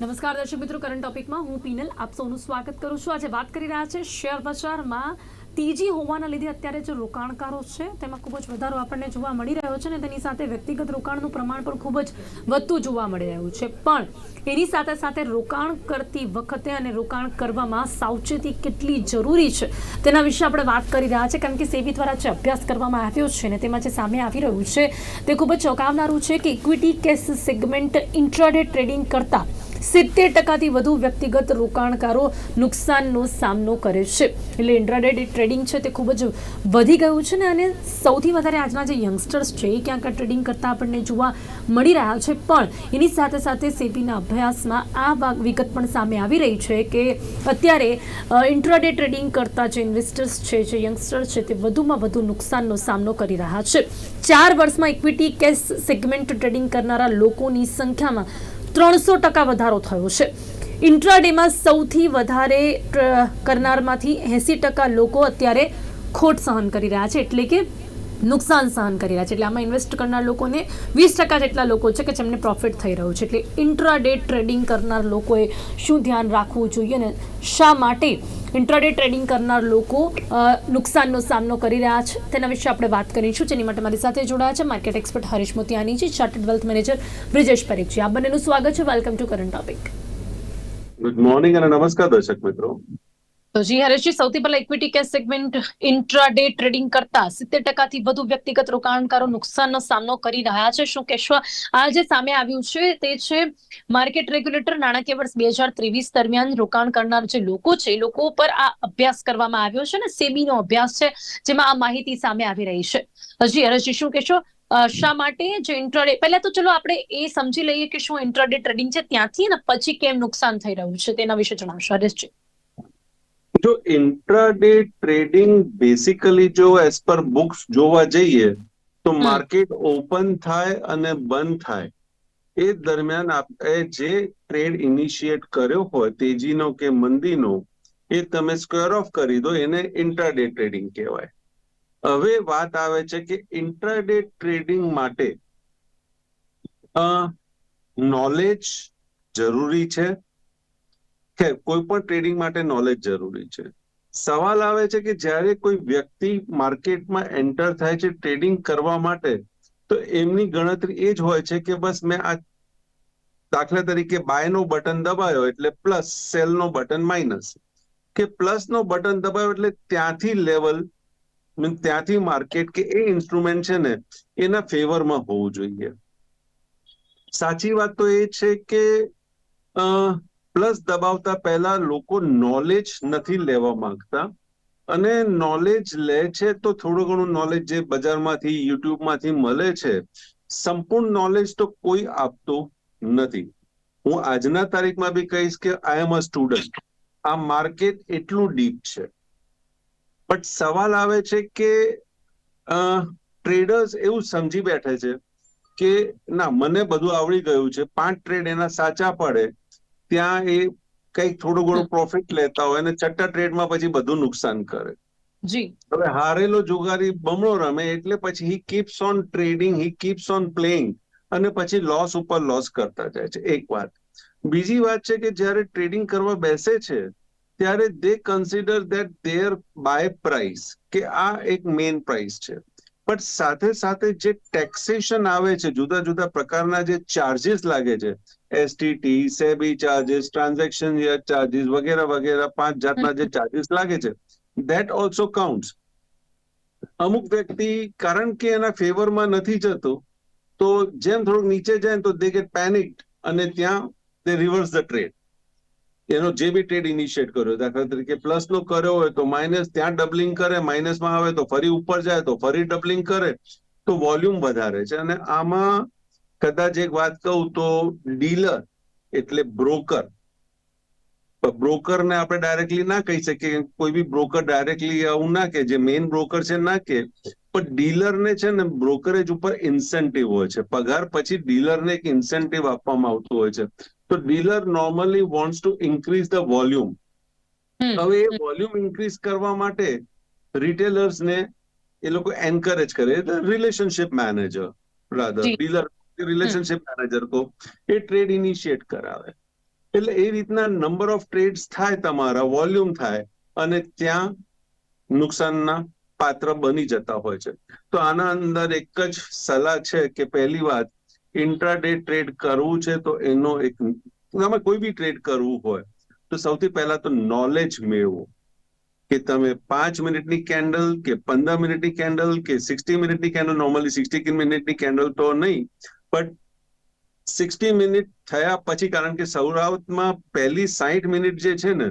નમસ્કાર દર્શક મિત્રો કરંટ ટોપિકમાં હું પીનલ આપ સૌનું સ્વાગત કરું છું. આજે વાત કરી રહ્યા છે શેર બજારમાં તેજી હોવાના લીધે અત્યારે જે રોકાણકારો છે, તેમાં ખૂબ જ વધારો આપણને જોવા મળી રહ્યો છે અને તેની સાથે વ્યક્તિગત રોકાણનું પ્રમાણ પણ ખૂબ જ વધતું જોવા મળી રહ્યું છે. પણ એની સાથે સાથે રોકાણ કરતી વખતે અને રોકાણ કરવામાં સાવચેતી કેટલી જરૂરી છે, તેના વિશે આપણે વાત કરી રહ્યા છે. કારણ કે સેબી દ્વારા જે અભ્યાસ કરવામાં આવ્યો છે ને તેમાં જે સામે આવી રહ્યું છે, તે ખૂબ જ ચોંકાવનારું છે કે equity cash segment intraday trading કરતા સિત્તેર ટકાથી વધુ વ્યક્તિગત રોકાણકારો નુકસાનનો સામનો કરે છે. એટલે ઇન્ટ્રાડે ટ્રેડિંગ છે તે ખૂબ જ વધી ગયું છે ને અને સૌથી વધારે આજના જે યંગસ્ટર્સ છે એ ક્યાંક ટ્રેડિંગ કરતા આપણને જોવા મળી રહ્યા છે. પણ એની સાથે સાથે સેબીના અભ્યાસમાં આ વિગત પણ સામે આવી રહી છે કે અત્યારે ઇન્ટ્રાડે ટ્રેડિંગ કરતા જે ઇન્વેસ્ટર્સ છે, જે યંગસ્ટર્સ છે તે વધુમાં વધુ નુકસાનનો સામનો કરી રહ્યા છે. ચાર વર્ષમાં ઇક્વિટી કેસ સેગમેન્ટ ટ્રેડિંગ કરનારા લોકોની સંખ્યામાં ત્રણસો ટકા વધારો થયો છે. ઇન્ટ્રાડેમાં સૌથી વધારે કરનારમાંથી એંસી ટકા લોકો અત્યારે ખોટ સહન કરી રહ્યા છે, એટલે કે નુકસાન સહન કરી રહ્યા છે. એટલે આમાં ઇન્વેસ્ટ કરનાર લોકોને વીસ ટકા જેટલા લોકો છે કે જેમને પ્રોફિટ થઈ રહ્યું છે. એટલે ઇન્ટ્રાડે ટ્રેડિંગ કરનાર લોકોએ શું ધ્યાન રાખવું જોઈએ ને શા માટે ઇન્ટ્રાડે ટ્રેડિંગ કરનાર લોકો નુકસાનનો સામનો કરી રહ્યા છે. તેના વિશે આપણે વાત કરીશું, જેની માટે મારી સાથે જોડાયા છે માર્કેટ એક્સપર્ટ હરીશ મોતિયાની છે chartered wealth manager Brijesh Parikh છે. આ બંનેનું સ્વાગત છે. Welcome to current topic. Good morning અને નમસ્કાર દર્શક મિત્રો. તો જી હરેશજી સૌથી પહેલા equity cash segment intraday trading કરતા સિત્તેર ટકાથી વધુ વ્યક્તિગત રોકાણકારો નુકસાનનો સામનો કરી રહ્યા છે. શું કહેશો? આ જે સામે આવ્યું છે તે છે માર્કેટ રેગ્યુલેટર નાણાકીય વર્ષ બે હજાર ત્રેવીસ દરમિયાન રોકાણ કરનાર જે લોકો છે, એ લોકો પર આ અભ્યાસ કરવામાં આવ્યો છે ને, સેબીનો અભ્યાસ છે, જેમાં આ માહિતી સામે આવી રહી છે. હજી હરેશજી શું કહેશો? શા માટે જે ઇન્ટ્રાડે પહેલા તો ચલો આપણે એ સમજી લઈએ કે શું ઇન્ટ્રાડે ટ્રેડિંગ છે, ત્યાંથી ને પછી કેમ નુકસાન થઈ રહ્યું છે તેના વિશે જણાવશો. હરેશજી જો ઇન્ટ્રાડે ટ્રેડિંગ બેસિકલી જો એઝ પર બુક્સ જોવા જઈએ તો માર્કેટ ઓપન થાય અને બંધ થાય. એ દરમિયાન આપણે જે ટ્રેડ ઇનિશિયેટ કર્યો હોય તેજીનો કે મંદીનો એ તમે સ્ક્વેર ઓફ કરી દો એને ઇન્ટ્રાડે ટ્રેડિંગ કહેવાય. હવે વાત આવે છે કે ઇન્ટ્રાડે ટ્રેડિંગ માટે નોલેજ જરૂરી છે ખેર કોઈ પણ ટ્રેડિંગ માટે નોલેજ જરૂરી છે. સવાલ આવે છે કે જ્યારે કોઈ વ્યક્તિ માર્કેટમાં એન્ટર થાય છે ટ્રેડિંગ કરવા માટે, તો એમની ગણતરી એ જ હોય છે કે બસ મેં આ દાખલા તરીકે બાય નો બટન દબાયો એટલે પ્લસ સેલ નો બટન માઇનસ કે પ્લસ નો બટન દબાયો એટલે ત્યાંથી લેવલ મીન ત્યાંથી માર્કેટ કે એ ઇન્સ્ટ્રુમેન્ટ છે ને, એના ફેવરમાં હોવું જોઈએ. સાચી વાત તો એ છે કે, અ પ્લસ દબાવતા પહેલા લોકો નોલેજ નથી લેવા માંગતા. અને નોલેજ લે છે તો થોડું ઘણું નોલેજ જે બજારમાંથી, યુટ્યુબમાંથી મળે છે, સંપૂર્ણ નોલેજ તો કોઈ આપતો નથી. હું આજના તારીખમાં બી કહીશ કે આઈ એમ અ સ્ટુડન્ટ આ માર્કેટ એટલું ડીપ છે. બટ સવાલ આવે છે કે ટ્રેડર્સ એવું સમજી બેઠે છે કે, ના, મને બધું આવડી ગયું છે. પાંચ ટ્રેડ એના સાચા પડે. ત્યાં એ કંઈક થોડું ઘણું પ્રોફિટ લેતા હોય અને ચટ્ટા ટ્રેડમાં પછી બધું નુકસાન કરે. જી. હવે હારેલો જુગારી બમણો રમે એટલે પછી he keeps on trading he keeps on playing અને પછી લોસ ઉપર લોસ કરતા જાય છે. એક વાત. બીજી વાત છે કે જ્યારે ટ્રેડિંગ કરવા બેસે છે ત્યારે they consider that their buy price કે આ એક મેઇન પ્રાઇસ છે. પણ સાથે સાથે જે ટેક્સેશન આવે છે, જુદા જુદા પ્રકારના જે ચાર્જિસ લાગે છે STT SEBI charges transaction charges વગેરે વગેરે, પાંચ જાતના જે ચાર્જિસ લાગે છે ધેટ ઓલ્સો કાઉન્ટ્સ અમુક વ્યક્તિ, કારણ કે એના ફેવરમાં નથી જતો, તો જેમ થોડુંક નીચે જાય તો દે ગેટ પેનિક અને ત્યાં દે રિવર્સ ધ ટ્રેડ એનો જે બી ટ્રેડ ઇનિશિયેટ કર્યો દાખલા તરીકે પ્લસ નો કર્યો હોય તો માઇનસ ત્યાં ડબલિંગ કરે માઇનસમાં આવે તો ફરી ઉપર જાય તો ફરી ડબલિંગ કરે, તો વોલ્યુમ વધારે છે. અને આમાં કદાચ એક વાત કહું તો ડીલર એટલે બ્રોકર બ્રોકરને આપણે ડાયરેક્ટલી ના કહી શકીએ, કોઈ બી બ્રોકર ડાયરેક્ટલી આવું ના કે જે મેઇન બ્રોકર છે ના કે પણ ડીલરને છે ને બ્રોકરેજ ઉપર ઇન્સેન્ટિવ હોય છે. પગાર પછી ડીલરને એક ઇન્સેન્ટિવ આપવામાં આવતું હોય છે. તો dealer normally wants to increase the volume હવે એ વોલ્યુમ ઇન્ક્રીઝ કરવા માટે રિટેલર્સને એ લોકો એન્કરેજ કરે. Relationship manager rather dealer relationship manager કો એ ટ્રેડ ઇનિશિયેટ કરાવે. એટલે એ રીતના નંબર ઓફ ટ્રેડ્સ થાય તમારા વોલ્યુમ થાય અને ત્યાં નુકસાનના પાત્ર બની જતા હોય છે. તો આના અંદર એક જ સલાહ છે કે પહેલી વાત ઇન્ટ્રાડે ટ્રેડ કરવું છે તો એનો એક તમે કોઈ બી ટ્રેડ કરવું હોય તો સૌથી પહેલા તો નોલેજ મેળવો. કે તમે પાંચ મિનિટની કેન્ડલ કે પંદર મિનિટની કેન્ડલ કે સિક્સટી મિનિટની કેન્ડલ નોર્મલી સિક્સટી મિનિટની કેન્ડલ તો નહીં બટ સિક્સટી મિનિટ થયા પછી કારણ કે સૌરાવતમાં પહેલી સાહીઠ મિનિટ જે છે ને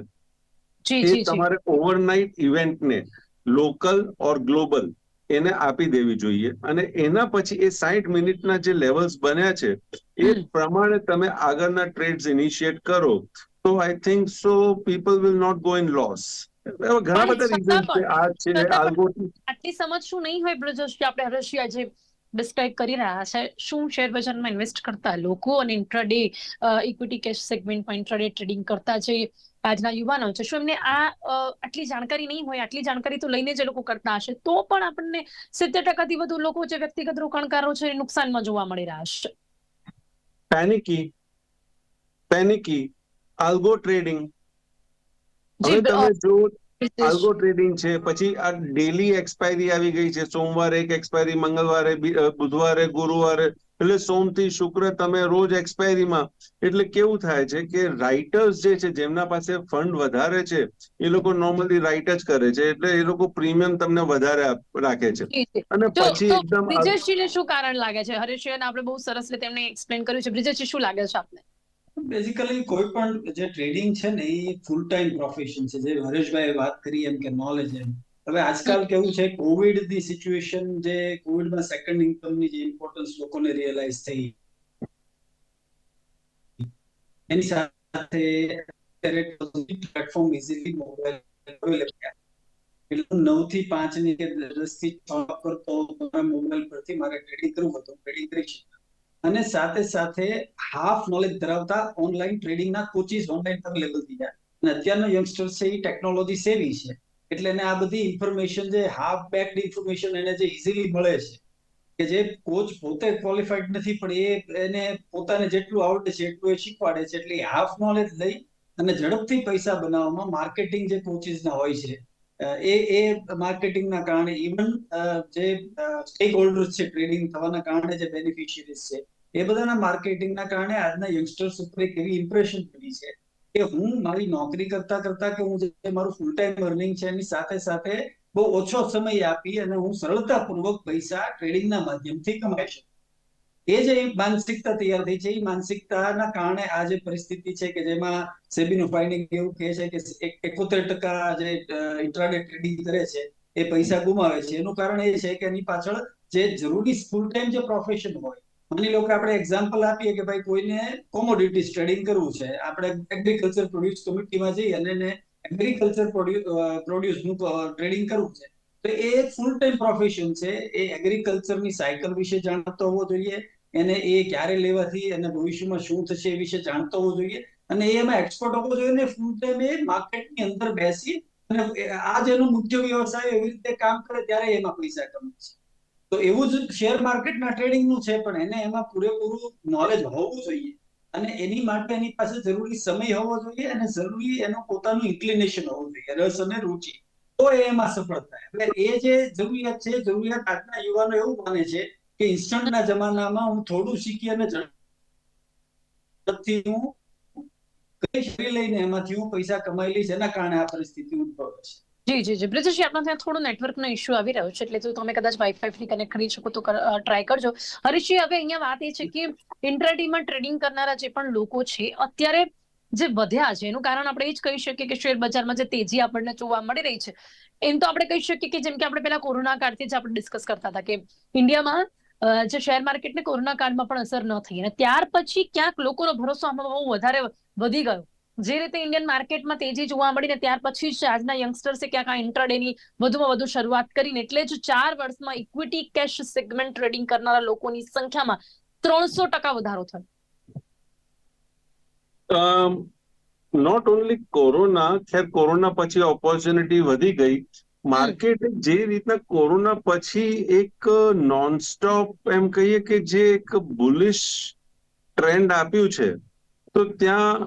એ તમારે ઓવરનાઇટ ઇવેન્ટને લોકલ ઓર ગ્લોબલ એને આપી દેવી જોઈએ. અને એના પછી એ સાહીઠ મિનિટના જે લેવલ્સ બન્યા છે એ પ્રમાણે તમે આગળના ટ્રેડ્સ ઇનિશિયેટ કરો તો I think so people will not go in loss ઘણા બધા રીઝન છે. આ છે આટલી સમજ શું નહીં હોય બ્રજેશ કે આપણે હર્ષી આજે ડિસ્ક્રાઇબ કરી રહ્યા છે. શું શેર બજારમાં ઇન્વેસ્ટ કરતા લોકો અને ઇન્ટ્રાડે ઇક્વિટી કેશ સેગમેન્ટમાં ઇન્ટ્રાડે ટ્રેડિંગ કરતા જે આજના યુવાનો છે? શું એમને આ આટલી જાણકારી નહીં હોય? આટલી જાણકારી તો લઈને જે લોકો કરતા હશે. તો પણ આપણને સિત્તેર ટકાથી વધુ લોકો જે વ્યક્તિગત રોકાણકારો છે એ નુકસાનમાં જોવા મળી રહ્યા છે. પેનિકી પેનિકી આલ્ગો ટ્રેડિંગ હવે તમે જો આલ્ગો ટ્રેડિંગ છે પછી આ ડેલી એક્સપાયરી આવી ગઈ છે સોમવારે એક એક્સપાયરી મંગળવારે બુધવારે ગુરુવારે એટલે સોમથી શુક્ર તમે રોજ એક્સપાયરીમાં એટલે કેવું થાય છે કે રાઇટર્સ જે છે જેમના પાસે ફંડ વધારે છે એ લોકો નોર્મલી રાઇટ જ કરે છે એટલે એ લોકો પ્રીમિયમ તમને વધારે રાખે છે. અને પછી એકદમ બ્રિજેશજીને શું કારણ લાગે છે? હરેશજીને આપણે બહુ સરસ રીતે એમને એક્સપ્લેન કર્યું છે બ્રિજેશજી શું લાગે છે આપને? બેઝિકલી કોઈ પણ જે ટ્રેડિંગ છે ને, એ ફૂલ ટાઈમ પ્રોફેશન છે. જે હરેશભાઈ વાત કરી એમ કે નોલેજ એમ. હવે આજકાલ કેવું છે કોવિડની સિચ્યુએશન જે કોવિડમાં સેકન્ડ ઇન્કમની જે ઇમ્પોર્ટન્સ લોકોને રિયલાઇઝ થઈ. એની સાથે પ્લેટફોર્મ ઇઝીલી મોબાઈલ એટલે નવથી પાંચની કે દસથી છ કરતો મોબાઈલ પરથી મારે ટ્રેડિંગ કરવું હતું. ટ્રેડિંગ કરી શકું અને સાથે સાથે હાફ નોલેજ ધરાવતા ઓનલાઈન ટ્રેડિંગના કોચિસ ઓનલાઈન અવેલેબલ થઈ જાય. અને અત્યારનો યંગસ્ટર્સ છે એ ટેકનોલોજી સેવી છે. એટલે એને આ બધી ઇન્ફોર્મેશન જે હાફ બેકડ ઇન્ફોર્મેશન એને જે ઇઝીલી મળે છે, કે જે કોચ પોતે ક્વોલિફાઈડ નથી, પણ એ એને પોતાને જેટલું આવડે છે એટલું એ શીખવાડે છે. એટલે હાફ નોલેજ લઈ અને ઝડપથી પૈસા બનાવવામાં માર્કેટિંગ જે કોચિસના હોય છે એ એ માર્કેટિંગના કારણે ઇવન જે સ્ટેક હોલ્ડર્સ છે ટ્રેડિંગ થવાના કારણે જે બેનિફિશિયરીઝ છે, એ બધાના માર્કેટિંગના કારણે આજના યંગસ્ટર્સ ઉપર એક એવી ઇમ્પ્રેશન પડી છે કે હું મારી નોકરી કરતા કરતા કે હું જે મારું ફૂલ ટાઈમ અર્નિંગ છે, એની સાથે સાથે બહુ ઓછો સમય આપી અને હું સરળતાપૂર્વક પૈસા ટ્રેડિંગના માધ્યમથી કમાઈ શકું. એ જે માનસિકતા તૈયાર થઈ છે. એ માનસિકતાના કારણે આ જે પરિસ્થિતિ છે કે જેમાં સેબીનું ફાઇન્ડિંગ એવું કહે છે કે એકોતેર ટકા જે ઇન્ટ્રાડે ટ્રેડિંગ કરે છે, એ પૈસા ગુમાવે છે. એનું કારણ એ છે કે એની પાછળ જે જરૂરી ફૂલ ટાઈમ જે પ્રોફેશન હોય, માની લો કે આપણે એક્ઝામ્પલ આપીએ કે ભાઈ કોઈને કોમોડિટીઝ ટ્રેડિંગ કરવું છે. આપણે એગ્રીકલ્ચર પ્રોડ્યુસ કમિટીમાં જઈ અને એને એગ્રીકલ્ચર પ્રોડ્યુસનું ટ્રેડિંગ કરવું છે. તો એ ફૂલ ટાઈમ પ્રોફેશન છે. એ એગ્રીકલ્ચરની સાયકલ વિશે જાણતો હોવો જોઈએ. એને એ ક્યારે લેવાથી અને ભવિષ્યમાં શું થશે એ વિશે જાણતો હોવો જોઈએ. અને એમાં એક્સપર્ટ હોવો જોઈએ અને ફૂલ ટાઈમ એ માર્કેટની અંદર બેસી અને આ જેનો મુખ્ય વ્યવસાય એવી રીતે કામ કરે ત્યારે એમાં પૈસા કમાય છે. તો એવું જ શેર માર્કેટના ટ્રેડિંગનું છે, પણ એને એમાં પૂરેપૂરું નોલેજ હોવું જોઈએ. અને એની માટે એની પાસે જરૂરી સમય હોવો જોઈએ અને જરૂરી એનું પોતાનું ઇન્ક્લિનેશન હોવું જોઈએ, રસ અને રુચિ. તો એ એમાં સફળ થાય. એટલે એ જે જરૂરિયાત છે, જરૂરિયાત આજના યુવાનો એવું માને છે કે ઇન્સ્ટન્ટના જમાનામાં હું થોડું શીખી અને ઝડપથી હું કઈ શરી લઈને એમાંથી હું પૈસા કમાઈ લઈશ એના કારણે આ પરિસ્થિતિ ઉદ્ભવે છે. જી જી જી. બ્રિજેશજી આપણા ત્યાં થોડો નેટવર્કનો ઇશ્યુ આવી રહ્યો છે, એટલે તમે કદાચ વાઈફાઈ થી કનેક્ટ કરી શકો તો ટ્રાય કરજો. હરીશજી, હવે અહીંયા વાત એ છે કે ઇન્ટ્રાડીમાં ટ્રેડિંગ કરનારા જે પણ લોકો છે, અત્યારે જે વધ્યા છે, એનું કારણ આપણે એ જ કહી શકીએ કે શેર બજારમાં જે તેજી આપણને જોવા મળી રહી છે. એમ તો આપણે કહી શકીએ કે જેમ કે આપણે પેલા કોરોના કાળથી જ આપણે ડિસ્કસ કરતા હતા કે ઇન્ડિયામાં જે શેર માર્કેટને કોરોના કાળમાં પણ અસર ન થઈ. અને ત્યાર પછી ક્યાંક લોકોનો ભરોસો આમાં બહુ વધારે વધી ગયો. જે રીતે ઇન્ડિયન માર્કેટમાં તેજી જોવા મળી ને ત્યાર પછી જ આજના યંગસ્ટર્સે ક્યાંક આ ઇન્ટ્રાડેની વધુમાં વધુ શરૂઆત કરીને એટલે જ ચાર વર્ષમાં ઇક્વિટી કેશ સેગમેન્ટ ટ્રેડિંગ કરનારા લોકોની સંખ્યામાં ત્રણસો ટકા વધારો થયો. નોટ ઓનલી કોરોના, ખેર કોરોના પછી ઓપોર્ચ્યુનિટી વધી ગઈ. માર્કેટ જે રીતના કોરોના પછી એક નોનસ્ટોપ એમ કહીએ કે જે એક બુલિશ ટ્રેન્ડ આપ્યું છે, તો ત્યાં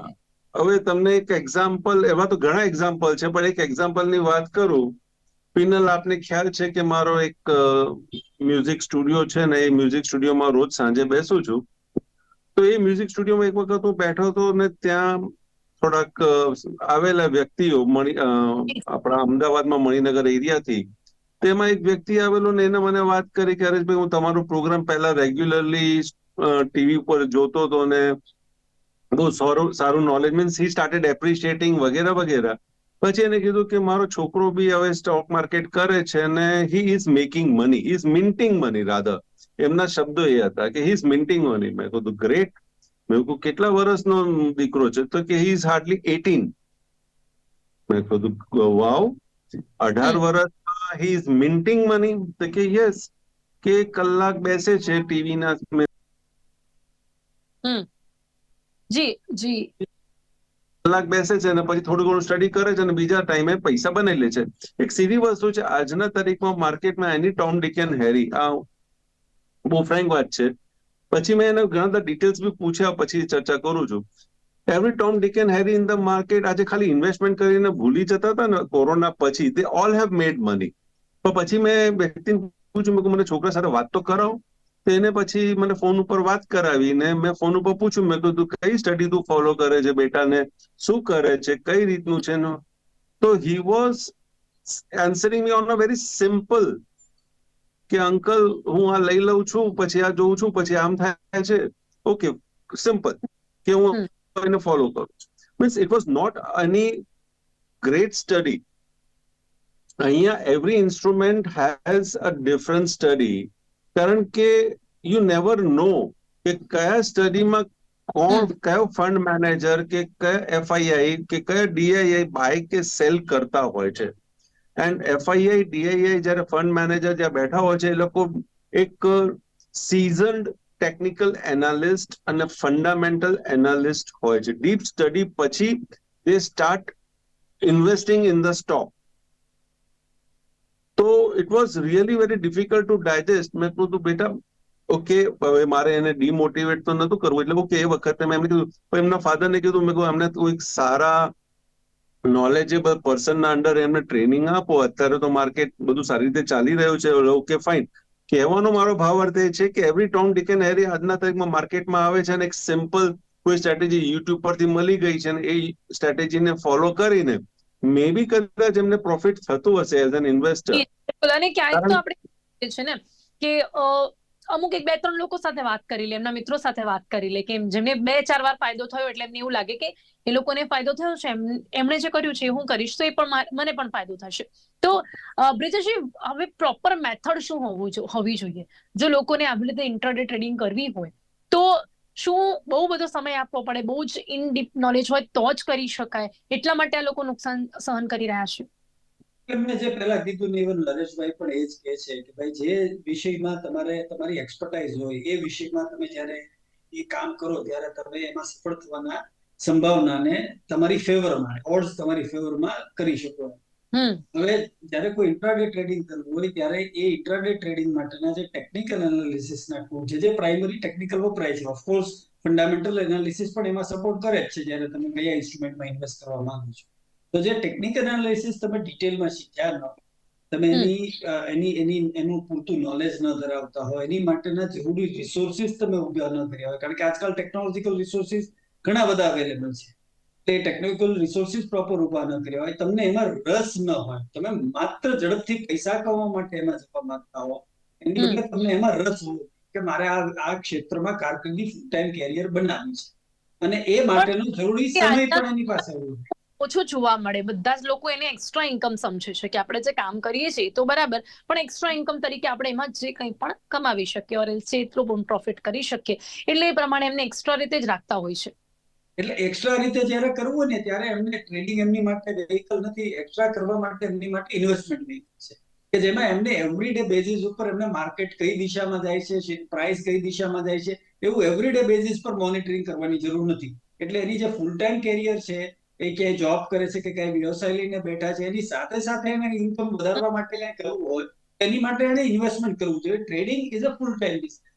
હવે તમને એક એક્ઝામ્પલ એવા તો ઘણા એક્ઝામ્પલ છે, પણ એક એક્ઝામ્પલની વાત કરું. પિનલ, આપને ખ્યાલ છે કે મારો એક મ્યુઝિક સ્ટુડિયો છે ને એ મ્યુઝિક સ્ટુડિયોમાં રોજ સાંજે બેસું છું. તો એ મ્યુઝિક સ્ટુડિયોમાં એક વખત હું બેઠો હતો ને ત્યાં થોડાક આવેલા વ્યક્તિઓ મણી આપણા અમદાવાદમાં મણિનગર એરિયાથી તેમાં એક વ્યક્તિ આવેલો ને એને મને વાત કરી કે હરેશભાઈ હું તમારો પ્રોગ્રામ પહેલા રેગ્યુલરલી ટીવી ઉપર જોતો હતો ને બહુ સારું સારું knowledge means he started appreciating વગેરે વગેરે. પછી એને કીધું કે મારો છોકરો બી હવે સ્ટોક માર્કેટ કરે છે અને he is making money is minting money rather એમના શબ્દો એ હતા કે હી ઇઝ મિન્ટિંગ મની મેં કીધું ગ્રેટ મેં કહું કેટલા વર્ષનો દીકરો છે? તો કે હી ઇઝ હાર્ડલી એટીન મેં કીધું વાવ અઢાર વર્ષ વર્ષમાં હી ઇઝ મિન્ટિંગ મની તો કે યસ કે કલાક બેસે છે ટીવી ના જી જી. કલાક બેસે છે અને પછી થોડું ઘણું સ્ટડી કરે છે અને બીજા ટાઈમે પૈસા બનાવી લે છે. એક સીધી વસ્તુ છે આજના તારીખમાં માર્કેટમાં એની ટોમ ડિકેન હેરી આ બહુ ફ્રેન્ક વાત છે. પછી મેં એને ઘણા બધા ડિટેલ્સ બી પૂછ્યા, પછી ચર્ચા કરું છું. Every Tom Dick and Harry in the market આજે ખાલી ઇન્વેસ્ટમેન્ટ કરીને ભૂલી જતા હતા ને કોરોના પછી તે ઓલ હેવ મેડ મની તો પછી મેં વ્યક્તિને પૂછ્યું, મેં મને છોકરા સાથે વાત તો કરાવો. તો એને પછી મને ફોન ઉપર વાત કરાવી ને મેં ફોન ઉપર પૂછ્યું, મેં કીધું, કઈ સ્ટડી તું ફોલો કરે છે બેટાને? શું કરે છે? કઈ રીતનું છે તો he was answering me on a very simple કે અંકલ હું આ લઈ લઉં છું પછી આ જોઉં છું પછી આમ થાય છે. Okay simple. કે હું એને ફોલો કરું means it was not any great study અહીંયા every instrument has a different study કારણ કે યુ નેવર નો કે કયા સ્ટડીમાં કોણ કયો ફંડ મેનેજર કે કયા એફઆઈઆઈ કે કયા ડીઆઈઆઈ બાય કે સેલ કરતા હોય છે. એન્ડ એફઆઈઆઈ ડીઆઈઆઈ જ્યારે ફંડ મેનેજર જ્યાં બેઠા હોય છે, એ લોકો એક સીઝન્ડ ટેકનિકલ એનાલિસ્ટ અને ફંડામેન્ટલ એનાલિસ્ટ હોય છે. ડીપ સ્ટડી પછી they start investing in the stock તો it was really very difficult to digest મેં કીધું બેટા ઓકે હવે મારે એને ડીમોટિવેટ તો નતું કરવું. એટલે ઓકે એ વખતે મેં એમને કીધું એમના ફાધરને કીધું, મેં કીધું, એમને કોઈક સારા નોલેજેબલ પર્સનના અંડર એમને ટ્રેનિંગ આપો. અત્યારે તો માર્કેટ બધું સારી રીતે ચાલી રહ્યું છે. ઓકે ફાઇન કહેવાનો મારો ભાવ અર્થ એ છે કે every Tom Dick and Harry આજના તારીખમાં માર્કેટમાં આવે છે અને એક સિમ્પલ કોઈ સ્ટ્રેટેજી યુટ્યુબ પરથી મળી ગઈ છે અને એ સ્ટ્રેટેજીને ફોલો કરીને મે બી કદાચ એમને પ્રોફિટ થતું હશે એઝ એન ઇન્વેસ્ટર. અને ક્યાંક તો આપણે છે ને કે અમુક એક બે ત્રણ લોકો સાથે વાત કરી લે એમના મિત્રો સાથે વાત કરી લે કે જેમને બે ચાર વાર ફાયદો થયો એટલે એમને એવું લાગે કે એ લોકોને ફાયદો થયો છે. એમણે જે કર્યું છે હું કરીશ, તો એ પણ મને પણ ફાયદો થશે. તો બ્રિજેશજી, હવે પ્રોપર મેથડ શું હોવું હોવી જોઈએ? જો લોકોને આવી રીતે ઇન્ટરડે ટ્રેડિંગ કરવી હોય, તો શું બહુ બધો સમય આપવો પડે? બહુ જ ઇન ડીપ નોલેજ હોય તો જ કરી શકાય. એટલા માટે આ લોકો નુકસાન સહન કરી રહ્યા છે. એટલે જે પહેલા કીધું ને ઇવન નરેશભાઈ પણ એ જ કહે છે કે ભાઈ જે વિષયમાં તમારે, તમારી એક્સપર્ટાઇઝ હોય, એ વિષયમાં તમે જ્યારે એ કામ કરો, ત્યારે તમે એમાં સફળ થવાના સંભાવનાને તમારી ફેવરમાં ઓડ્સ તમારી ફેવરમાં કરી શકો હવે જ્યારે કોઈ ઇન્ટ્રાડે ટ્રેડિંગ કરવું હોય ત્યારે એ ઇન્ટ્રાડે ટ્રેડિંગ માટેના જે ટેકનિકલ એનાલિસિસના ટૂલ છે જે પ્રાઇમરી ટેકનિકલ વપરાય છે. ઓફકોર્સ ફંડામેન્ટલ એનાલિસિસ પણ એમાં સપોર્ટ કરે જ છે જ્યારે તમે કયા ઇન્સ્ટ્રુમેન્ટમાં ઇન્વેસ્ટ કરવા માંગો છો. તો જે ટેકનિકલ એનાલિસિસ તમે ડિટેલમાં શીખ્યા ન તમે એની એની એની એનું પૂરતું નોલેજ ન ધરાવતા હોય એની માટેના જરૂરી રિસોર્સિસ તમે ઊભા ન કર્યા હોય. કારણ કે આજકાલ ટેકનોલોજીકલ રિસોર્સિસ ઘણા બધા અવેલેબલ છે. તે ટેકનિકલ રિસોર્સિસ પ્રોપર ઊભા ન કર્યા હોય તમને એમાં રસ ન હોય તમે માત્ર ઝડપથી પૈસા કમાવા માટે એમાં જવા માંગતા હો એની બદલે તમને એમાં રસ હોય કે મારે આ આ ક્ષેત્રમાં કારકિર્દી ફૂલ ટાઈમ કેરિયર બનાવવું છે. અને એ માટેનો જરૂરી સમય પણ એની પાસે હોવો. ઓછું જોવા મળે. બધા જ લોકો એને એક્સ્ટ્રા ઇન્કમ સમજે છે કે આપણે જે કામ કરીએ છીએ એ તો બરાબર પણ એક્સ્ટ્રા ઇન્કમ તરીકે આપણે એમાં જે કંઈ પણ કમાવી શકીએ ઓર એલ્સ એટલું પણ પ્રોફિટ કરી શકીએ એટલે એ પ્રમાણે એમને એક્સ્ટ્રા રીતે જ રાખતા હોય છે. એટલે એક્સ્ટ્રા રીતે જ્યારે કરવું ને ત્યારે એમને ટ્રેડિંગ એમની માટે વેહિકલ નથી એક્સ્ટ્રા કરવા માટે એમની માટે ઇન્વેસ્ટમેન્ટ વેહિકલ છે. કે જેમાં એમને એવરીડે બેઝિસ ઉપર એમને માર્કેટ કઈ દિશામાં જાય છે પ્રાઇસ કઈ દિશામાં જાય છે, એવું એવરીડે બેઝિસ પર મોનિટરિંગ કરવાની જરૂર નથી. એટલે એની જે ફૂલ ટાઈમ કેરિયર છે, એ ક્યાંય જોબ કરે છે કે ક્યાંય વ્યવસાય લઈને બેઠા છે, એની સાથે સાથે એને ઇન્કમ વધારવા માટે કઈ કરવું હોય, એની માટે એને ઇન્વેસ્ટમેન્ટ કરવું જોઈએ. Trading is a full time business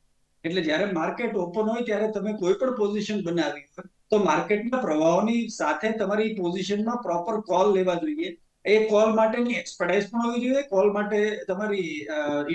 એટલે જ્યારે માર્કેટ ઓપન હોય ત્યારે તમે કોઈ પણ પોઝિશન બનાવી હોય તો માર્કેટના પ્રવાહોની સાથે તમારી પોઝિશનમાં પ્રોપર કોલ લેવા જોઈએ. એ કોલ માટેની એક્સપર્ટાઇઝ પણ હોવી જોઈએ કોલ માટે તમારી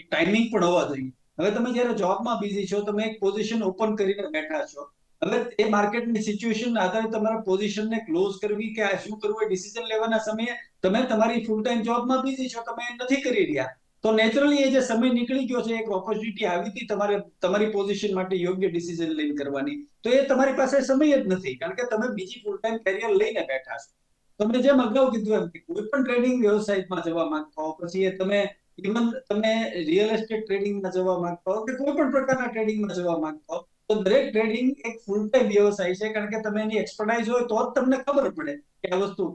ટાઈમિંગ પણ હોવા જોઈએ. હવે તમે જ્યારે જોબમાં બિઝી છો, તમે એક પોઝિશન ઓપન કરીને બેઠા છો. હવે એ માર્કેટની સિચ્યુએશન આધારે તમારા પોઝિશનને ક્લોઝ કરવી કે આ શું કરવું એ ડિસિઝન લેવાના સમયે તમે તમારી ફૂલ ટાઈમ જોબમાં બિઝી છો, તમે નથી કરી રહ્યા. તો નેચરલી એ જે સમય નીકળી ગયો છે, એક ઓપોર્ચ્યુનિટી આવી હતી તમારે, તમારી પોઝિશન માટે યોગ્ય ડિસિઝન લઈને કરવાની. તો એ તમારી પાસે સમય જ નથી, કારણ કે તમે બીજી ફૂલ ટાઈમ કેરિયર લઈને બેઠા છો. તમે જેમ અગાઉ કીધું એમ કે કોઈ પણ ટ્રેડિંગ વ્યવસાયમાં જવા માંગતા હો, પછી એ તમે ઇવન તમે રિયલ એસ્ટેટ ટ્રેડિંગમાં જવા માંગતા હો કે કોઈ પણ પ્રકારના ટ્રેડિંગમાં જવા માંગતા હો, તો દરેક ટ્રેડિંગ એક ફૂલ ટાઈમ વ્યવસાય છે, કારણ કે તમે એની એક્સપર્ટાઇઝ હોય તો જ તમને ખબર પડે કે આ વસ્તુ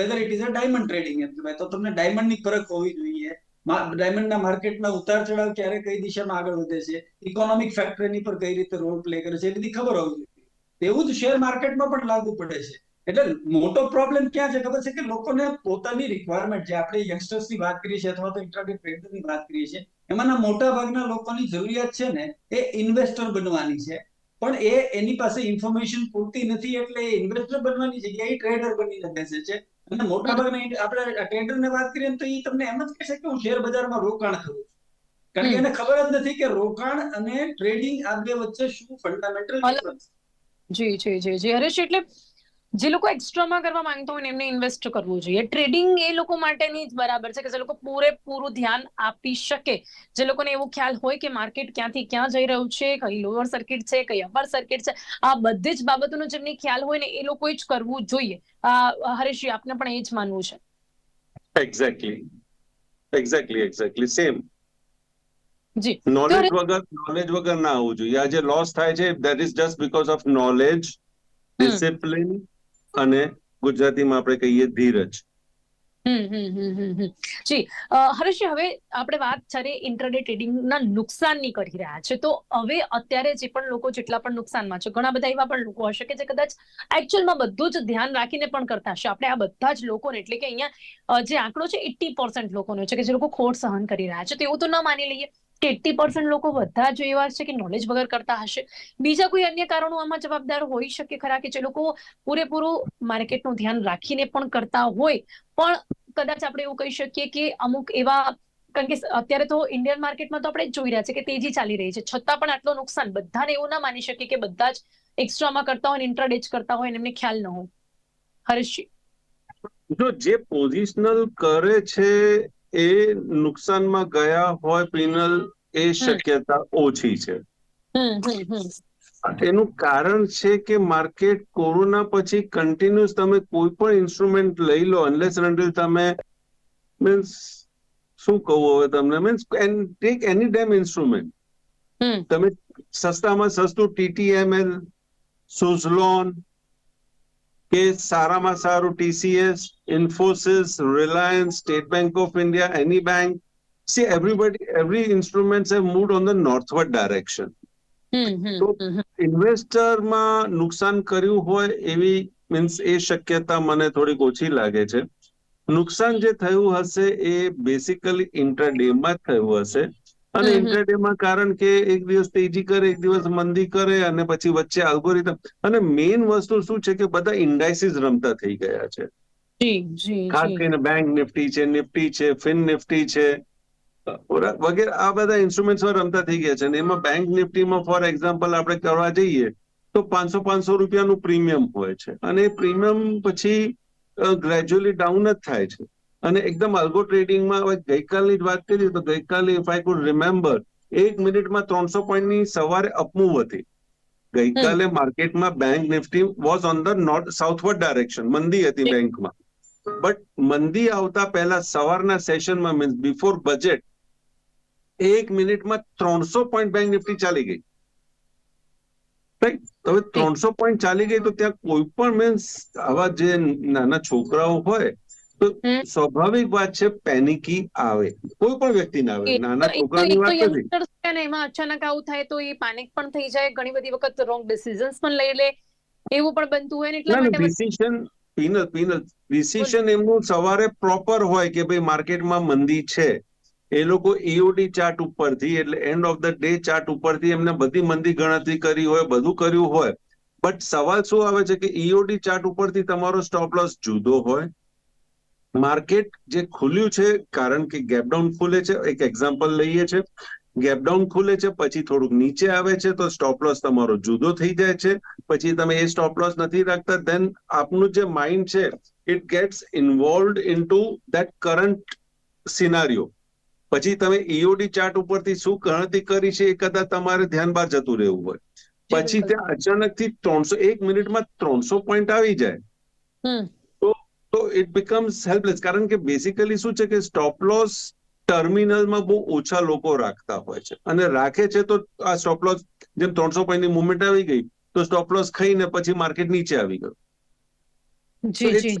whether it is a diamond trading એમ તો તમને ડાયમંડની પરખ હોવી જોઈએ. ડાયમંડના માર્કેટના ઉતાર ચઢાવ ક્યારે કઈ દિશામાં આગળ વધે છે? ઇકોનોમિક ફેક્ટરની પર કઈ રીતે રોલ પ્લે કરે છે? એ બધી ખબર હોવી જોઈએ. એવું જ શેર માર્કેટમાં પણ લાગુ પડે છે. એટલે મોટો પ્રોબ્લેમ ક્યાં છે? ખબર છે કે લોકોને પોતાની રિક્વાયરમેન્ટ જે આપણે યંગસ્ટર્સની વાત કરીએ છીએ અથવા તો ઇન્ટરનેટ ટ્રેડરની વાત કરીએ છીએ, એમાંના મોટા ભાગના લોકોની જરૂરિયાત છે ને એ ઇન્વેસ્ટર બનવાની છે. પણ એ એની પાસે ઇન્ફોર્મેશન પૂરતી નથી એટલે એ ઇન્વેસ્ટર બનવાની જગ્યાએ ટ્રેડર બની બેસે છે. અને મોટા ભાગના આપણે ટ્રેડરને વાત કરીએ તો એ તમને એમ જ કહેશે કે હું શેર બજારમાં રોકાણ કરું કારણ કે એને ખબર જ નથી કે રોકાણ અને ટ્રેડિંગ આ બે વચ્ચે શું ફંડામેન્ટલ ડિફરન્સ જી જી જી જી હરેશ એટલે જે લોકો એક્સ્ટ્રામાં કરવા માંગતો હોય ને એમને ઇન્વેસ્ટ કરવું જોઈએ. ટ્રેડિંગ એ લોકો માટેની જ બરાબર છે કે જે લોકો પૂરેપૂરું ધ્યાન આપી શકે. જે લોકોને એવો ખ્યાલ હોય કે માર્કેટ ક્યાંથી ક્યાં જઈ રહ્યું છે કઈ લોઅર સર્કિટ છે કઈ અપર સર્કિટ છે આ બધી જ બાબતોનો જેમને ખ્યાલ હોય ને એ લોકોએ જ કરવું જોઈએ. આ હરેશજી આપને પણ એ જ માનવું છે. એક્ઝેક્ટલી એક્ઝેક્ટલી એક્ઝેક્ટલી સેમ જી. નોલેજ વગર નોલેજ વગર ના આવવું જોઈએ. આ જે લોસ થાય છે that is just because of knowledge discipline અને ગુજરાતીમાં આપણે કહીએ ધીરજ. જી અ, હવે આપણે વાત જ્યારે ઇન્ટરડે ટ્રેડિંગના નુકસાનની કરી રહ્યા છે તો હવે અત્યારે જે પણ લોકો જેટલા પણ નુકસાનમાં છે ઘણા બધા એવા પણ લોકો હશે કે જે કદાચ એકચ્યુઅલમાં બધું જ ધ્યાન રાખીને પણ કરતા હશે. આપણે આ બધા જ લોકોને એટલે કે અહીંયા જે આંકડો છે એટી પર્સન્ટ લોકોનો છે કે જે લોકો ખોટ સહન કરી રહ્યા છે તો એવું તો ન માની લઈએ. કે એટી પર્સન્ટ લોકો બધા જ એવા છે કે નોલેજ વગર કરતા હશે. બીજા કોઈ અન્ય કારણો આમાં જવાબદાર હોઈ શકે ખરા કે જે લોકો પૂરેપૂરું માર્કેટનું ધ્યાન રાખીને પણ કરતા હોય. પણ કદાચ આપણે એવું કહી શકીએ કે અમુક એવા, કારણ કે અત્યારે તો ઇન્ડિયન માર્કેટમાં તો આપણે જોઈ રહ્યા છે કે તેજી ચાલી રહી છે. છતાં પણ આટલું નુકસાન, બધાને એવું ના માની શકીએ કે બધા જ એક્સ્ટ્રામાં કરતા હોય ઇન્ટ્રાડે કરતા હોય એમને ખ્યાલ ન હોય. હરેશજી. જો જે પોઝિશનલ કરે છે એ નુકસાનમાં ગયા હોય પિનલ એ શક્યતા ઓછી છે. એનું કારણ છે કે માર્કેટ કોરોના પછી કન્ટિન્યુઅસ તમે કોઈ પણ ઇન્સ્ટ્રુમેન્ટ લઈ લો અનલેસ અનટિલ તમે મીન્સ શું કહું હવે તમને? Means take any damn instrument તમે સસ્તામાં સસ્તું ટીટીએમએલ સુઝલોન કે સારામાં સારું TCS Infosys Reliance State Bank of India any bank see everybody every instruments have moved on the northward direction. હમ હમ તો ઇન્વેસ્ટરમાં નુકસાન કર્યું હોય એવી મીન્સ એ શક્યતા મને થોડીક ઓછી લાગે છે. નુકસાન જે થયું હશે એ બેસિકલી ઇન્ટરડેમાં જ થયું હશે. અને. ઇન્ટરડેમાં કારણ કે એક દિવસ તેજી કરે એક દિવસ મંદી કરે અને પછી વચ્ચે આલ્ગોરિધમ અને મેઇન વસ્તુ શું છે કે બધા ઇન્ડાઇસીસ રમતા થઈ ગયા છે. ખાસ કરીને બેંક નિફ્ટી છે નિફ્ટી છે ફિન નિફ્ટી છે. વગેરે આ બધા ઇન્સ્ટ્રુમેન્ટ્સમાં રમતા થઈ ગયા છે. અને એમાં બેંક નિફ્ટીમાં ફોર એક્ઝામ્પલ આપણે કરવા જઈએ તો પાંચસો પાંચસો રૂપિયાનું પ્રીમિયમ હોય છે. અને પ્રીમિયમ પછી ગ્રેજ્યુઅલી ડાઉન જ થાય છે. અને એકદમ અલ્ગો ટ્રેડિંગમાં હવે ગઈકાલની જ વાત કરીએ તો ગઈકાલે ઇફ આઈ કુડ રિમેમ્બર એક મિનિટમાં ત્રણસો પોઈન્ટની સવારે અપમૂવ હતી. ગઈકાલે માર્કેટમાં bank Nifty was on the north southward direction મંદી હતી બેંકમાં. બટ મંદી આવતા પહેલા સવારના સેશનમાં મીન્સ બિફોર બજેટ એક મિનિટમાં ત્રણસો પોઈન્ટ બેંક નિફ્ટી ચાલી ગઈ. રાઈટ હવે ત્રણસો પોઈન્ટ ચાલી ગઈ તો ત્યાં કોઈ પણ મીન્સ આવા જે નાના છોકરાઓ હોય તો સ્વાભાવિક વાત છે પેનિકી આવે. કોઈ પણ વ્યક્તિને આવે. નાના છોકરાની વાત નથી. એમાં અચાનક આવું થાય તો એ પેનિક પણ થઈ જાય. ઘણી બધી વખત રોંગ ડિસિઝન્સ પણ લઈ લે. એવું પણ બનતું હોય ને એટલા માટે ડિસિઝન પિનલ પિનલ ડિસિઝન એમનું સવારે પ્રોપર હોય કે ભાઈ માર્કેટમાં મંદી છે. એ લોકો ઈઓડી ચાર્ટ ઉપરથી એટલે end of the day chart ઉપરથી એમને બધી મંદી ગણતરી કરી હોય બધું કર્યું હોય. બટ સવાલ શું આવે છે કે ઈઓડી ચાર્ટ ઉપરથી તમારો સ્ટોપ લોસ જુદો હોય? માર્કેટ જે ખુલ્યું છે કારણ કે ગેપડાઉન ખુલે છે એક એક્ઝામ્પલ લઈએ છે. ગેપડાઉન ખુલે છે પછી થોડુંક નીચે આવે છે તો સ્ટોપ લોસ તમારો જુદો થઈ જાય છે. પછી તમે એ સ્ટોપ લોસ નથી રાખતા ધેન આપનું જે માઇન્ડ છે it gets involved into that current scenario પછી તમે ઈઓડી ચાર્ટ ઉપરથી શું ગણતરી કરી છે એ કદાચ તમારે ધ્યાન બહાર જતું રહેવું હોય. પછી ત્યાં અચાનકથી ત્રણસો એક મિનિટમાં ત્રણસો પોઈન્ટ આવી જાય. તો ઇટ બીકમ્સ હેલ્પલેસ કારણ કે બેઝિકલી શું છે કે સ્ટોપ લોસ ટર્મિનલમાં બહુ ઓછા લોકો રાખતા હોય છે. અને રાખે છે તો આ સ્ટોપ લોસ જેમ ત્રણસો પોઈન્ટની મુવમેન્ટ આવી ગઈ તો સ્ટોપ લોસ ખાઈને પછી માર્કેટ નીચે આવી ગયું. જી જી.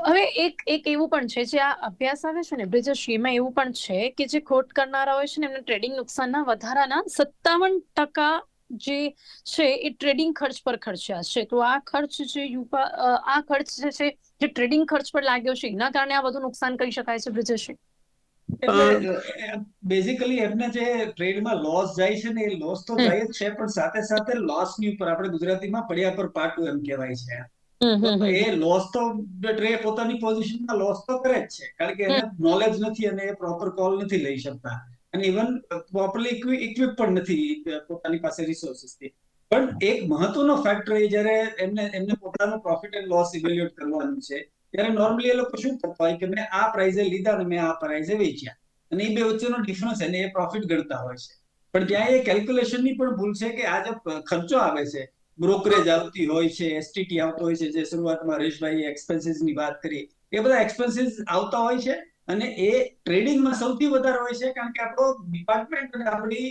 હવે એક એક એવું પણ છે જે આ અભ્યાસ આવે છે ને બ્રિજશ્રીમાં એવું પણ છે કે જે ખોટ કરનારા હોય છે ને એમને ટ્રેડિંગ નુકસાનના વધારાના સત્તાવન ટકા જે છે એ ટ્રેડિંગ ખર્ચ પર ખર્ચ્યા છે. તો આ ખર્ચ જે યુપા આ ખર્ચ જે છે જે ટ્રેડિંગ ખર્ચ પર લાગ્યો છે એના કારણે આ બધું નુકસાન કહી શકાય છે બ્રિજેશ. બેઝિકલી એમને જે ટ્રેડમાં લોસ જાય છે ને એ લોસ તો જાય જ છે પણ સાથે સાથે લોસની ઉપર આપણે ગુજરાતીમાં પડ્યા પર પાટું એમ કહેવાય છે. એ લોસ તો ટ્રેડ પોતાની પોઝિશનમાં લોસ તો કરે જ છે કારણ કે એને નોલેજ નથી અને એ પ્રોપર કોલ નથી લઈ શકતા. અને ઇવન પ્રોપરલી ઇક્વિપ પણ નથી પોતાની પાસે રિસોર્સિસથી. પણ એક મહત્વનો ફેક્ટર એ જ્યારે એમને એમને પોતાનું પ્રોફિટ એન્ડ લોસ ઇવેલ્યુએટ કરવાનું છે, ત્યારે નોર્મલી એ લોકો શું કરતા હોય કે મેં આ પ્રાઇઝે લીધા અને મેં આ પ્રાઇઝે વેચ્યા. અને એ બે વચ્ચેનો ડિફરન્સ એને એ પ્રોફિટ ગણતા હોય છે. પણ ત્યાં એ કેલ્ક્યુલેશનની પણ ભૂલ છે કે આ જે ખર્ચો આવે છે બ્રોકરેજ આવતી હોય છે એસટીટી આવતો હોય છે, જે શરૂઆતમાં હરેશભાઈ એક્સપેન્સીસની વાત કરી, એ બધા એક્સપેન્સીસ આવતા હોય છે? અને એ ટ્રેડિંગમાં સૌથી વધારે હોય છે કારણ કે આપણો ડિપાર્ટમેન્ટ અને આપણી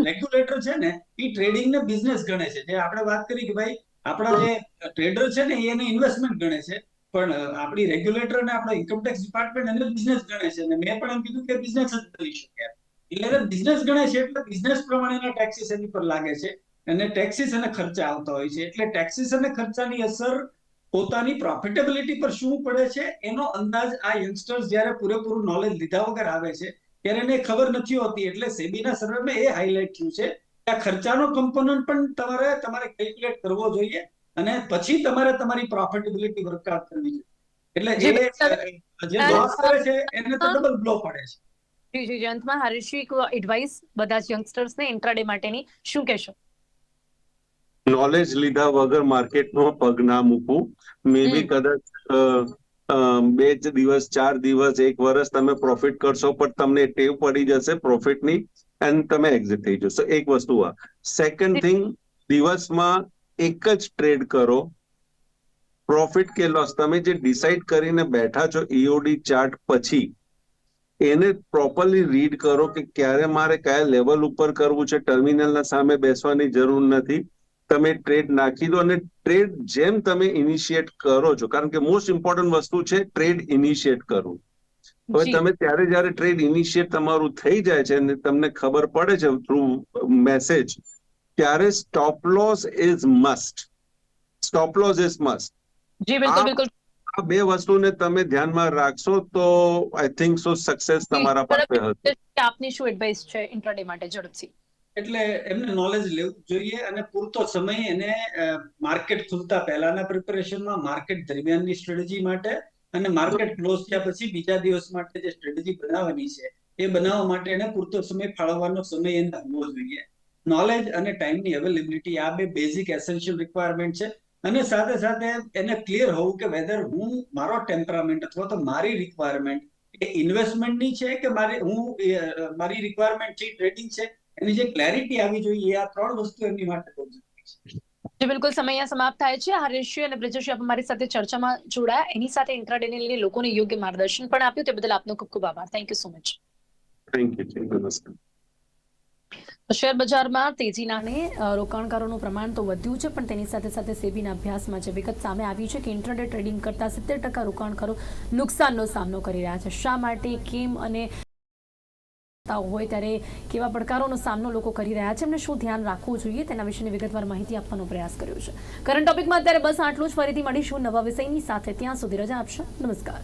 રેગ્યુલેટર છે ને, એ ટ્રેડિંગ ને બિઝનેસ ગણે છે. જે આપણે વાત કરી કે ભાઈ, આપણા જે ટ્રેડર છે ને એને ઇન્વેસ્ટમેન્ટ ગણે છે. પણ આપણી રેગ્યુલેટર અને આપણો ઇન્કમટેક્સ ડિપાર્ટમેન્ટ એને બિઝનેસ ગણે છે. અને મેં પણ એમ કીધું કે બિઝનેસ જ કરી શકે એટલે બિઝનેસ ગણે છે એટલે બિઝનેસ પ્રમાણેના ટેક્સીસ એની પર લાગે છે. અને ટેક્સીસ અને ખર્ચા આવતા હોય છે. એટલે ટેક્સીસ અને ખર્ચાની અસર પોતાની પ્રોફિટેબિલિટી પર શું પડે છે એનો અંદાજ આ યંગસ્ટર્સ જ્યારે પૂરેપૂરું નોલેજ લીધા વગર આવે છે ત્યારે એને ખબર નથી હોતી. એટલે સેબીના સર્વેમાં એ હાઇલાઇટ થયું છે કે આ ખર્ચાનો કમ્પોનન્ટ પણ તમારે તમારે કેલ્ક્યુલેટ કરવો જોઈએ અને પછી તમારે તમારી પ્રોફિટેબિલિટી વર્કઆઉટ કરવી જોઈએ. એટલે જે લોસ કરે છે એને તો ડબલ બ્લો પડે છે. જી જી અંતમાં હરીશજી એક એડવાઇસ બધા યંગસ્ટર્સને ઇન્ટ્રાડે માટેની શું કહેશો? નોલેજ લીધા વગર માર્કેટમાં પગ ના મૂકવું. મે બી કદાચ બે જ દિવસ ચાર દિવસ એક વર્ષ તમે પ્રોફિટ કરશો પણ તમને ટેવ પડી જશે પ્રોફિટની એન્ડ તમે એક્ઝિટ થઈ જશો. એક વસ્તુ આ. સેકન્ડ થિંગ દિવસમાં એક જ ટ્રેડ કરો. પ્રોફિટ કે લોસ તમે જે ડિસાઈડ કરીને બેઠા છો ઈઓડી ચાર્ટ પછી એને પ્રોપરલી રીડ કરો કે ક્યારે મારે કયા લેવલ ઉપર કરવું છે ટર્મિનલના સામે બેસવાની જરૂર નથી. તમે ટ્રેડ નાખી દો અને ટ્રેડ જેમ તમે ઇનિશિયેટ કરો છો કારણ કે મોસ્ટ ઇમ્પોર્ટન્ટ વસ્તુ છે ટ્રેડ ઇનિશિયેટ કરવું. હવે તમે ત્યારે જ્યારે ટ્રેડ ઇનિશિયેટ તમારું થઈ જાય છે અને તમને ખબર પડે છે થ્રુ મેસેજ ત્યારે stop loss is must stop loss is must જી બિલકુલ આ- બિલકુલ. આ બે વસ્તુને તમે ધ્યાનમાં રાખશો તો આઈ થિંક સો સક્સેસ તમારા પાસે હશે. આપની શું એડવાઇસ છે ઇન્ટ્રાડે માટે ઝડપથી? એટલે એમને નોલેજ લેવું જોઈએ અને પૂરતો સમય એને માર્કેટ ખુલતા પહેલાના પ્રિપેરેશનમાં માર્કેટ દરમિયાનની સ્ટ્રેટેજી માટે અને માર્કેટ ક્લોઝ થયા પછી બીજા દિવસ માટે જે સ્ટ્રેટેજી બનાવવાની છે, એ બનાવવા માટે એને પૂરતો સમય ફાળવવાનો સમય એને હોવો જોઈએ. નોલેજ અને ટાઈમની અવેલેબિલિટી આ બે બેઝિક એસેન્શિયલ રિક્વાયરમેન્ટ છે અને સાથે સાથે એને ક્લિયર હોવું કે વેધર હું મારો ટેમ્પરામેન્ટ અથવા તો મારી રિક્વાયરમેન્ટ એ ઇન્વેસ્ટમેન્ટની છે કે મારી, હું મારી રિક્વાયરમેન્ટ છે ટ્રેડિંગ છે એની જે ક્લેરિટી આવી જોઈએ આ ત્રણ વસ્તુ એમની માટે બહુ જરૂરી છે. જી બિલકુલ. સમય અહીંયા સમાપ્ત થાય છે. હરેશજી અને બ્રિજેશજી આપ અમારી સાથે ચર્ચામાં જોડાયા. એની સાથે ઇન્ટ્રાડેને લઈને લોકોને યોગ્ય માર્ગદર્શન પણ આપ્યું. તે બદલ આપનો ખૂબ ખૂબ આભાર. Thank you so much thank you નમસ્કાર શેર બજારમાં તેજીના ને અ, રોકાણકારોનું પ્રમાણ તો વધ્યું છે પણ તેની સાથે સાથે સેબીના અભ્યાસમાં જે વિગત સામે આવી છે કે ઇન્ટરનેટ ટ્રેડિંગ કરતા સિત્તેર ટકા રોકાણકારો નુકસાનનો સામનો કરી રહ્યા છે. શા માટે કેમ અને હોય ત્યારે કેવા પડકારોનો સામનો લોકો કરી રહ્યા છે. એમને શું ધ્યાન રાખવું જોઈએ તેના વિશેની વિગતવાર માહિતી આપવાનો પ્રયાસ કર્યો છે. કરંટ ટોપિકમાં અત્યારે બસ આટલું જ. ફરીથી મળીશું નવા વિષયની સાથે. ત્યાં સુધી રજા આપશો. નમસ્કાર.